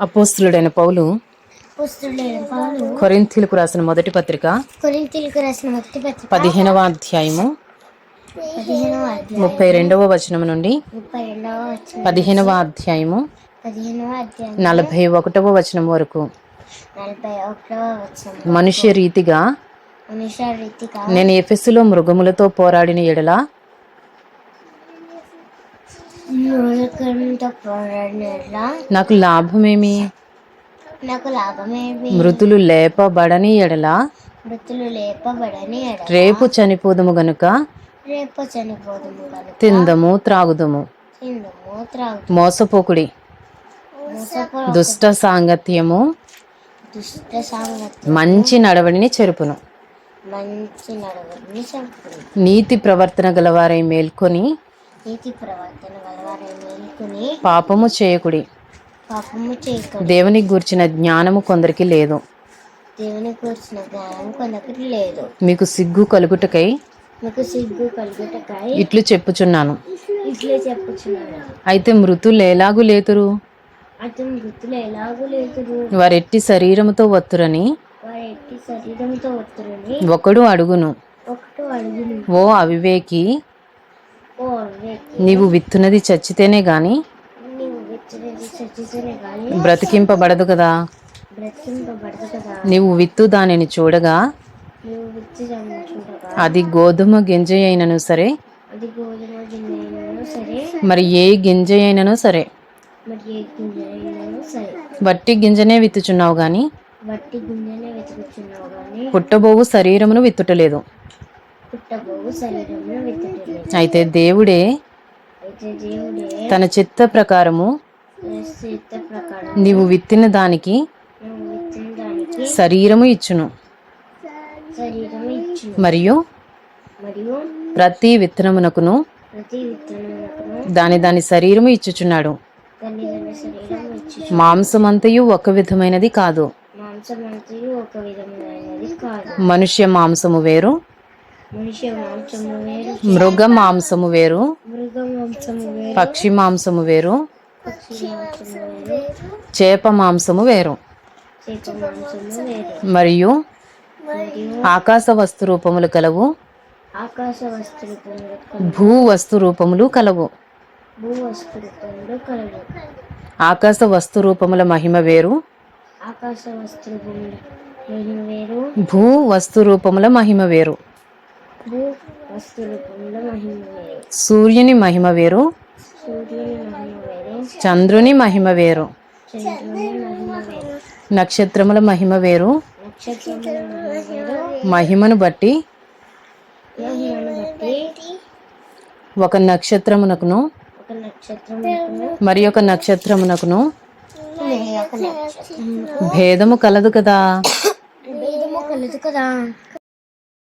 అపోస్తులుడైన పౌలు కొరింథీలకు రాసిన మొదటి పత్రిక కొరింథీలకు రాసిన మొదటి పత్రిక పదిహేనవ అధ్యాయము ముప్పై రెండవ వచనం నుండి పదిహేనవ అధ్యాయము నలభై ఒకటవ వచనం వరకు మనుష్య రీతిగా నేను ఎఫెస్సులో మృగములతో పోరాడిన ఎడల నాకు లాభమేమి? నాకు లాభమేమి? మృతులు లేపబడని ఎడల? మృతులు లేపబడని ఎడల. రేపు చనిపోదుము గనుక? రేపు చనిపోదుము తిందము త్రాగుదము. తిందుము మోసపోకుడి. మోసపో దుష్ట సాంగత్యము. దుష్ట సాంగత్యం మంచి నడవడిని చెరుపును. మంచి నడవడిని చంపును నీతి ప్రవర్తన గలవారై మేల్కొని నీతి ప్రవర్తన గలవారై మేలుకుని పాపము చేయకుడి. పాపము చేయకూడదు దేవుని గూర్చిన జ్ఞానము కొందరికి లేదు. దేవుని జ్ఞానం కొందరికి లేదు. మీకు సిగ్గు కలుగుటకై మీకు సిగ్గు కలుగుటకాయ ఇట్లు చెప్పుచున్నాను. ఇట్లే చెప్పుచున్నాను. అయితే మృతులు ఎలాగు లేతురు? అతను మృతులు ఎలాగూ లేదురు వారెట్టి శరీరముతో వత్తురని వారి ఎట్టి శరీరంతో ఒత్తురుని ఒకడు అడుగును. ఒకటి అడుగును. ఓ అవివేకి నీవు విత్తునది చచ్చితేనే గాని బ్రతికింపబడదు కదా. నీవు విత్తు దానిని చూడగా అది గోధుమ గింజ అయినను సరే. మరి ఏ గింజ అయినను సరే. వట్టి గింజనే విత్తుచున్నావు గాని పుట్టబోవు శరీరమును విత్తుటలేదు. అయితే దేవుడే తన చిత్త ప్రకారము నీవు విత్తిన దానికి శరీరము ఇచ్చును. మరియు ప్రతి విత్తనమునకును దాని దాని శరీరము ఇచ్చుచున్నాడు. మాంసమంతయు ఒక విధమైనది కాదు. మనుష్య మాంసము వేరు మనిషి మాంసము వేరు. మృగ మాంసము వేరు. మృగ మాంసము వేరు. పక్షి మాంసము వేరు. పక్షి మాంసము వేరు. చేప మాంసము వేరు. చేప మాంసము వేరు. మరియు ఆకాశ వస్తు రూపములు కలవు. ఆకాశ వస్తు భూ వస్తు రూపములు కలవు. భూ వస్తు రూపంలో కలదు ఆకాశ వస్తు రూపముల మహిమ వేరు. ఆకాశ వస్తు రూపంలో మహిమ వేరు. భూ వస్తు రూపముల మహిమ వేరు. సూర్యుని మహిమ వేరు చంద్రుని మహిమ వేరు నక్షత్రముల మహిమ వేరు మహిమను బట్టి ఒక నక్షత్రమునకును మరి ఒక నక్షత్రమునకును భేదము కలదు కదా. భేదము కలదు కదా.